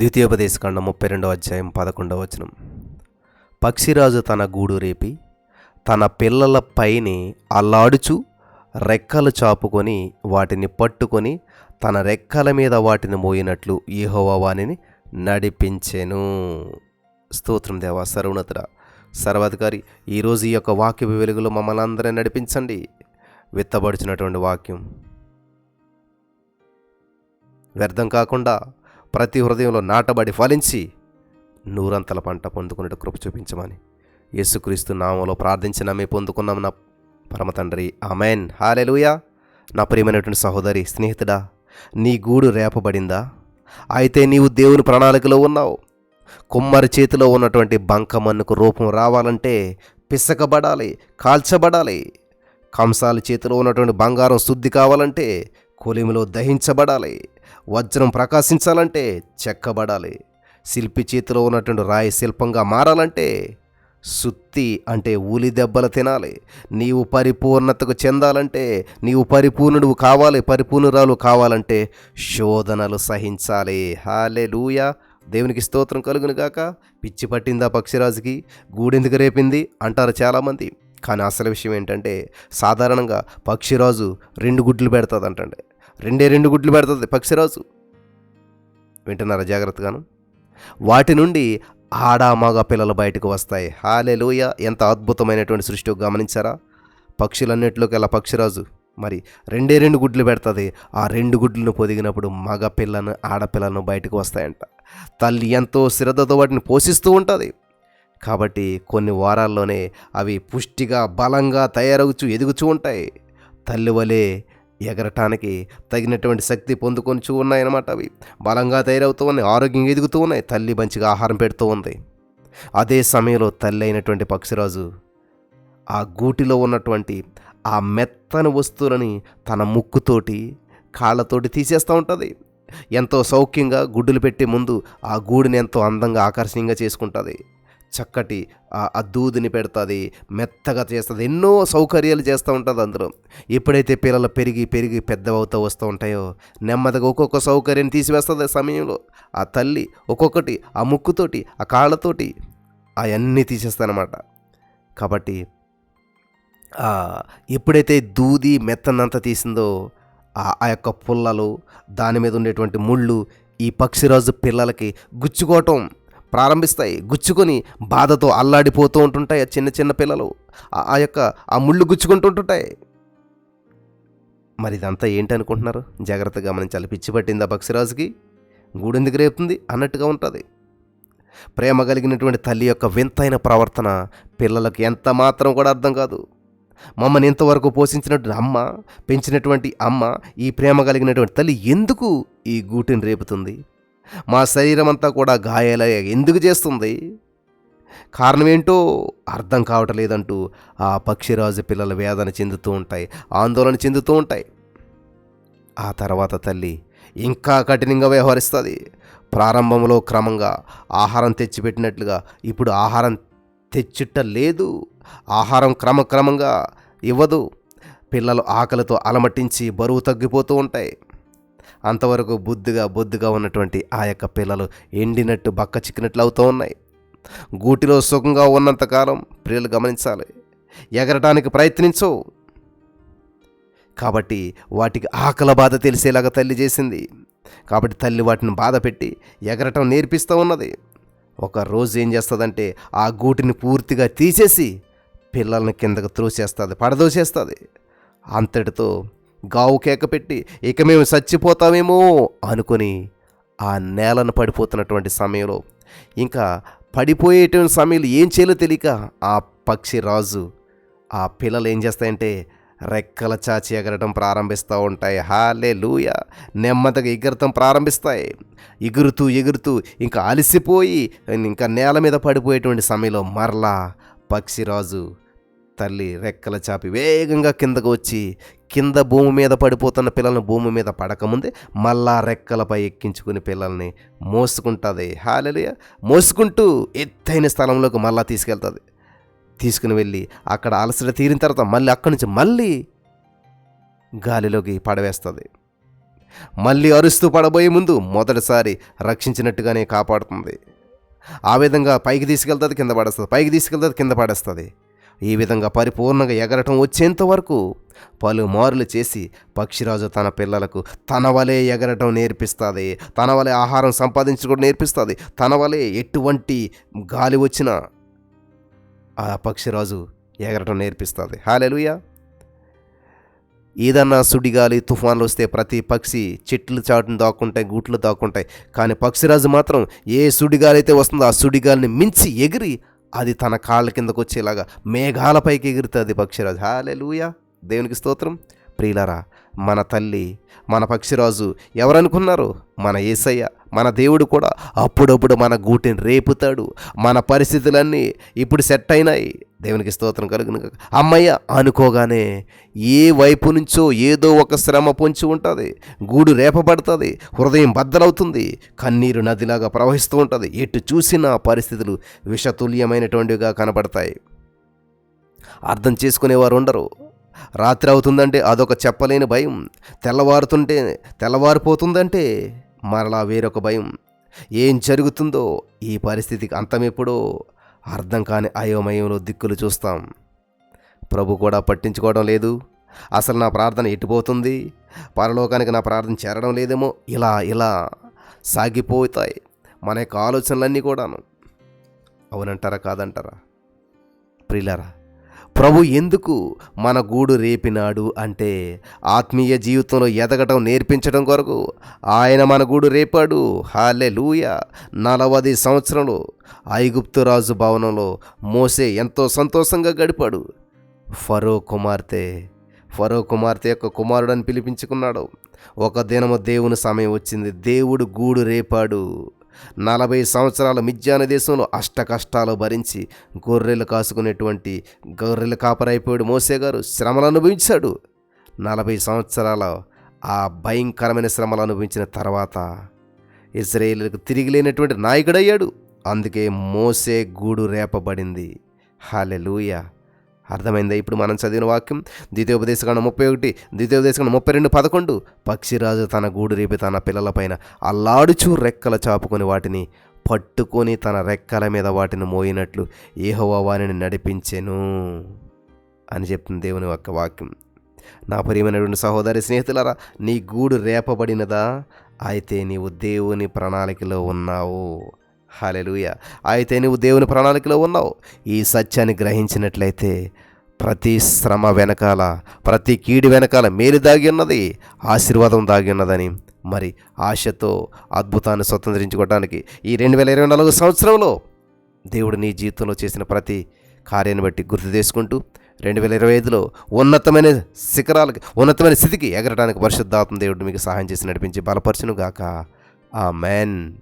ద్వితీయోపదేశకాండ ముప్పై రెండవ అధ్యాయం పదకొండవ వచనం. పక్షిరాజు తన గూడు రేపి తన పిల్లల పైని అల్లాడుచు రెక్కలు చాపుకొని వాటిని పట్టుకొని తన రెక్కల మీద వాటిని మోయినట్లు యెహోవా వాణిని నడిపించెను. స్తోత్రం దేవా సర్వోన్నతుడ సర్వాధికారి ఈరోజు ఈ యొక్క వాక్య వెలుగులో మమ్మల్ని అందరినీ నడిపించండి. విత్తబడుచున్నటువంటి వాక్యం. వ్యర్థం కాకుండా ప్రతి హృదయంలో నాటబడి ఫలించి నూరంతల పంట పొందుకునేట కృప చూపించమని యేసుక్రీస్తు నామంలో ప్రార్థించిన మీ పొందుకున్నాం నా పరమతండ్రి ఆమెన్. Amen hallelujah. నా ప్రియమైనటువంటి సహోదరి స్నేహితుడా నీ గూడు రేపబడిందా? అయితే నీవు దేవుని ప్రణాళికలో ఉన్నావు. కుమ్మరి చేతిలో ఉన్నటువంటి బంకమన్నుకు రూపం రావాలంటే పిసకబడాలి కాల్చబడాలి. కంసాల చేతిలో ఉన్నటువంటి బంగారం శుద్ధి కావాలంటే కొలిమిలో దహించబడాలి. వజ్రం ప్రకాశించాలంటే చెక్కబడాలి. శిల్పి చేతిలో ఉన్నటువంటి రాయి శిల్పంగా మారాలంటే సుత్తి అంటే ఊలి దెబ్బలు తినాలి. నీవు పరిపూర్ణతకు చెందాలంటే నీవు పరిపూర్ణుడు కావాలి పరిపూర్ణురాలు కావాలంటే శోధనలు సహించాలి. హాలే లూయా దేవునికి స్తోత్రం కలుగును గాక. పిచ్చి పట్టిందా పక్షిరాజుకి? గూడెందుకు రేపింది? అంటారు చాలామంది. కానీ అసలు విషయం ఏంటంటే సాధారణంగా పక్షిరాజు రెండు గుడ్లు పెడుతుంది అంటండి రెండే రెండు గుడ్లు పెడుతుంది పక్షిరాజు. వింటున్నారా జాగ్రత్తగాను? వాటి నుండి ఆడ మగ పిల్లలు బయటకు వస్తాయి. హాలే ఎంత అద్భుతమైనటువంటి సృష్టి గమనించారా? పక్షులన్నింటిలోకి పక్షిరాజు. మరి రెండే రెండు గుడ్లు పెడుతుంది. ఆ రెండు గుడ్లను పొదిగినప్పుడు మగ పిల్లను ఆడపిల్లను బయటకు వస్తాయంట. తల్లి ఎంతో శ్రద్ధతో వాటిని పోషిస్తూ ఉంటుంది. కాబట్టి కొన్ని వారాల్లోనే అవి పుష్టిగా బలంగా తయారవుచు ఎదుగుచూ ఉంటాయి. తల్లి వలె ఎగరటానికి తగినటువంటి శక్తి పొందుకొని ఉన్నాయన్నమాట అవి. బలంగా తయారవుతూ ఉన్నాయి ఆరోగ్యంగా ఎదుగుతూ ఉన్నాయి తల్లి మంచిగా ఆహారం పెడుతూ ఉంది. అదే సమయంలో తల్లి అయినటువంటి పక్షిరాజు ఆ గూటిలో ఉన్నటువంటి ఆ మెత్తని వస్తువులని తన ముక్కుతోటి కాళ్ళతోటి తీసేస్తూ ఉంటుంది. ఎంతో సౌఖ్యంగా గుడ్డులు పెట్టే ముందు ఆ గూడిని ఎంతో అందంగా ఆకర్షణీయంగా చేసుకుంటుంది. చక్కటి ఆ దూదిని పెడుతుంది మెత్తగా చేస్తుంది ఎన్నో సౌకర్యాలు చేస్తూ ఉంటుంది అందులో. ఎప్పుడైతే పిల్లలు పెరిగి పెరిగి పెద్దవవుతూ వస్తూ ఉంటాయో నెమ్మదిగా ఒక్కొక్క సౌకర్యం తీసివేస్తుంది ఆ సమయంలో. ఆ తల్లి ఒక్కొక్కటి ఆ ముక్కుతోటి ఆ కాళ్ళతోటి అవన్నీ తీసేస్తానమాట కాబట్టి ఎప్పుడైతే దూది మెత్తనంత తీసిందో ఆ యొక్క పుల్లలు దాని మీద ఉండేటువంటి ముళ్ళు ఈ పక్షిరాజు పిల్లలకి గుచ్చుకోవటం ప్రారంభిస్తాయి. గుచ్చుకొని బాధతో అల్లాడిపోతూ ఉంటుంటాయి ఆ చిన్న చిన్న పిల్లలు. ఆ యొక్క ఆ ముళ్ళు గుచ్చుకుంటుంటుంటాయి మరి ఇదంతా ఏంటి అనుకుంటున్నారు? జాగ్రత్తగా గమనించాలి. పిచ్చి పట్టింది ఆ పక్షిరాజుకి గూడెందుకు రేపుతుంది? అన్నట్టుగా ఉంటుంది. ప్రేమ కలిగినటువంటి తల్లి యొక్క వింతైన ప్రవర్తన పిల్లలకు ఎంత మాత్రం కూడా అర్థం కాదు. మమ్మల్ని ఇంతవరకు పోషించినటువంటి అమ్మ పెంచినటువంటి అమ్మ ఈ ప్రేమ కలిగినటువంటి తల్లి ఎందుకు ఈ గూటిని రేపుతుంది? మా శరీరం అంతా కూడా గాయాల ఎందుకు చేస్తుంది? కారణం ఏంటో అర్థం కావటం లేదంటూ ఆ పక్షిరాజు పిల్లల వేదన చెందుతూ ఉంటాయి ఆందోళన చెందుతూ ఉంటాయి. ఆ తర్వాత తల్లి ఇంకా కఠినంగా వ్యవహరిస్తుంది. ప్రారంభంలో క్రమంగా ఆహారం తెచ్చిపెట్టినట్లుగా ఇప్పుడు ఆహారం తెచ్చుట లేదు ఆహారం క్రమక్రమంగా ఇవ్వదు. పిల్లలు ఆకలితో అలమటించి బరువు తగ్గిపోతూ ఉంటాయి. అంతవరకు బుద్ధిగా బొద్దుగా ఉన్నటువంటి ఆ యొక్క పిల్లలు ఎండినట్టు బక్క చిక్కినట్లు అవుతూ ఉన్నాయి. గూటిలో సుఖంగా ఉన్నంతకాలం ప్రియులు గమనించాలి. ఎగరటానికి ప్రయత్నించు. కాబట్టి వాటికి ఆకల బాధ తెలిసేలాగా తల్లి చేసింది. కాబట్టి తల్లి వాటిని బాధ పెట్టి ఎగరటం నేర్పిస్తూ ఉన్నది. ఒక రోజు ఏం చేస్తుందంటే ఆ గూటిని పూర్తిగా తీసేసి పిల్లల్ని కిందకు త్రోసేస్తుంది పడదోసేస్తుంది. అంతటితో గావు కేకపెట్టి ఇక మేము చచ్చిపోతామేమో అనుకొని ఆ నేలను పడిపోతున్నటువంటి సమయంలో ఇంకా పడిపోయేటువంటి సమయంలో ఏం చేయాలో తెలియక ఆ పక్షి రాజు ఆ పిల్లలు ఏం చేస్తాయంటే రెక్కల చాచి ఎగరటం ప్రారంభిస్తూ ఉంటాయి. హాలే లూయ నెమ్మదిగా ఎగరటం ప్రారంభిస్తాయి. ఎగురుతూ ఎగురుతూ ఇంకా అలసిపోయి ఇంకా నేల మీద పడిపోయేటువంటి సమయంలో మరలా పక్షిరాజు తల్లి రెక్కల చాపి వేగంగా కిందకు వచ్చి కింద భూమి మీద పడిపోతున్న పిల్లల్ని భూమి మీద పడకముందే మళ్ళా రెక్కలపై ఎక్కించుకుని పిల్లల్ని మోసుకుంటుంది. హాలలియ. మోసుకుంటూ ఎత్తైన స్థలంలోకి మళ్ళా తీసుకెళ్తుంది. తీసుకుని వెళ్ళి అక్కడ అలసట తీరిన తర్వాత మళ్ళీ అక్కడి నుంచి మళ్ళీ గాలిలోకి పడవేస్తుంది. మళ్ళీ అరుస్తూ పడబోయే ముందు మొదటిసారి రక్షించినట్టుగానే కాపాడుతుంది. ఆ విధంగా పైకి తీసుకెళ్తుంది కింద పడేస్తుంది. పైకి తీసుకెళ్తుంది కింద పడేస్తుంది. ఈ విధంగా పరిపూర్ణంగా ఎగరటం వచ్చేంత వరకు పలుమారులు చేసి పక్షిరాజు తన పిల్లలకు తన వలె ఎగరటం నేర్పిస్తుంది తన వలె ఆహారం సంపాదించుకోవడం నేర్పిస్తుంది తన వలె ఎటువంటి గాలి వచ్చినా ఆ పక్షిరాజు ఎగరటం నేర్పిస్తుంది. హాలెలుయా! ఏదన్నా సుడిగాలి తుఫాన్లు వస్తే ప్రతి పక్షి చెట్లు చాటును దాక్కుంటాయి గూట్లు దాక్కుంటాయి. కానీ పక్షిరాజు మాత్రం ఏ సుడిగాలి అయితే వస్తుందో ఆ సుడిగాలిని మించి ఎగిరి అది తన కాళ్ళ కిందకు వచ్చేలాగా మేఘాలపైకి ఎగురుతుంది పక్షిరాజు. హాలెలుయా దేవునికి స్తోత్రం. ప్రియులరా మన తల్లి మన పక్షిరాజు ఎవరనుకున్నారు? మన ఏసయ్య మన దేవుడు కూడా అప్పుడప్పుడు మన గూటిని రేపుతాడు. మన పరిస్థితులన్నీ ఇప్పుడు సెట్ అయినాయి. దేవునికి స్తోత్రం కలుగును అమ్మయ్య అనుకోగానే ఏ వైపు నుంచో ఏదో ఒక శ్రమ పొంచి ఉంటుంది. గూడు రేపబడుతుంది. హృదయం బద్దలవుతుంది. కన్నీరు నదిలాగా ప్రవహిస్తూ ఉంటుంది. ఎటు చూసినా పరిస్థితులు విషతుల్యమైనటువంటివిగా కనబడతాయి అర్థం చేసుకునేవారు ఉండరు రాత్రి అవుతుందంటే అదొక చెప్పలేని భయం. తెల్లవారుతుంటే తెల్లవారిపోతుందంటే మరలా వేరొక భయం. ఏం జరుగుతుందో ఈ పరిస్థితికి అంతమెప్పుడో అర్థం కాని అయోమయంలో దిక్కులు చూస్తాం. ప్రభు కూడా పట్టించుకోవడం లేదు. అసలు నా ప్రార్థన ఎట్టుపోతుంది పరలోకానికి నా ప్రార్థన చేరడం లేదేమో? ఇలా ఇలా సాగిపోతాయి మన యొక్క ఆలోచనలన్నీ కూడాను. అవునంటారా కాదంటారా? ప్రిలరా ప్రభు ఎందుకు మన గూడు రేపినాడు అంటే ఆత్మీయ జీవితంలో ఎదగటం నేర్పించడం కొరకు ఆయన మన గూడు రేపాడు. హాలే లూయ నలవది సంవత్సరంలో ఐగుప్తు రాజు భవనంలో మోసే ఎంతో సంతోషంగా గడిపాడు. ఫరో కుమార్తె ఫరో కుమార్తె యొక్క కుమారుడని పిలిపించుకున్నాడు. ఒక దినము దేవుని సమయం వచ్చింది. దేవుడు గూడు రేపాడు. నలభై సంవత్సరాల మిజ్జాన దేశంలో అష్ట కష్టాలు భరించి గొర్రెలు కాసుకునేటువంటి గొర్రెలు కాపరైపోయాడు మోసే గారు. శ్రమలు అనుభవించాడు. నలభై సంవత్సరాల ఆ భయంకరమైన శ్రమలు అనుభవించిన తర్వాత ఇజ్రాయేల్కు తిరిగి లేనటువంటి నాయకుడయ్యాడు. అందుకే మోసే గూడు రేపబడింది. హాలెలూయా. అర్థమైందా? ఇప్పుడు మనం చదివిన వాక్యం ద్వితీయోపదేశకాండ ముప్పై ఒకటి ద్వితీయోపదేశకాండ ముప్పై రెండు పదకొండు. పక్షిరాజు తన గూడు రేపి తన పిల్లలపైన అల్లాడుచు రెక్కల చాపుకొని వాటిని పట్టుకొని తన రెక్కల మీద వాటిని మోయినట్లు ఏహోవా వారిని నడిపించెను అని చెప్తుంది దేవుని యొక్క వాక్యం. నా ప్రియమైనటువంటి సహోదరి స్నేహితులరా నీ గూడు రేపబడినదా? అయితే నీవు దేవుని ప్రణాళికలో ఉన్నావు. హాలెలుయ. అయితే నువ్వు దేవుని ప్రణాళికలో ఉన్నావు. ఈ సత్యాన్ని గ్రహించినట్లయితే ప్రతి శ్రమ వెనకాల ప్రతి కీడి వెనకాల మేలు దాగి ఉన్నది ఆశీర్వాదం దాగి ఉన్నదని. మరి ఆశతో అద్భుతాన్ని స్వతంత్రించుకోవడానికి ఈ రెండు వేల ఇరవై నాలుగు సంవత్సరంలో దేవుడు నీ జీవితంలో చేసిన ప్రతి కార్యాన్ని బట్టి గుర్తు చేసుకుంటూ రెండు వేల ఇరవై ఐదులో ఉన్నతమైన శిఖరాలకి ఉన్నతమైన స్థితికి ఎగరడానికి పరిశుద్ధాత్మ దేవుడు మీకు సహాయం చేసి నడిపించి బలపరచును గాక ఆ మ్యాన్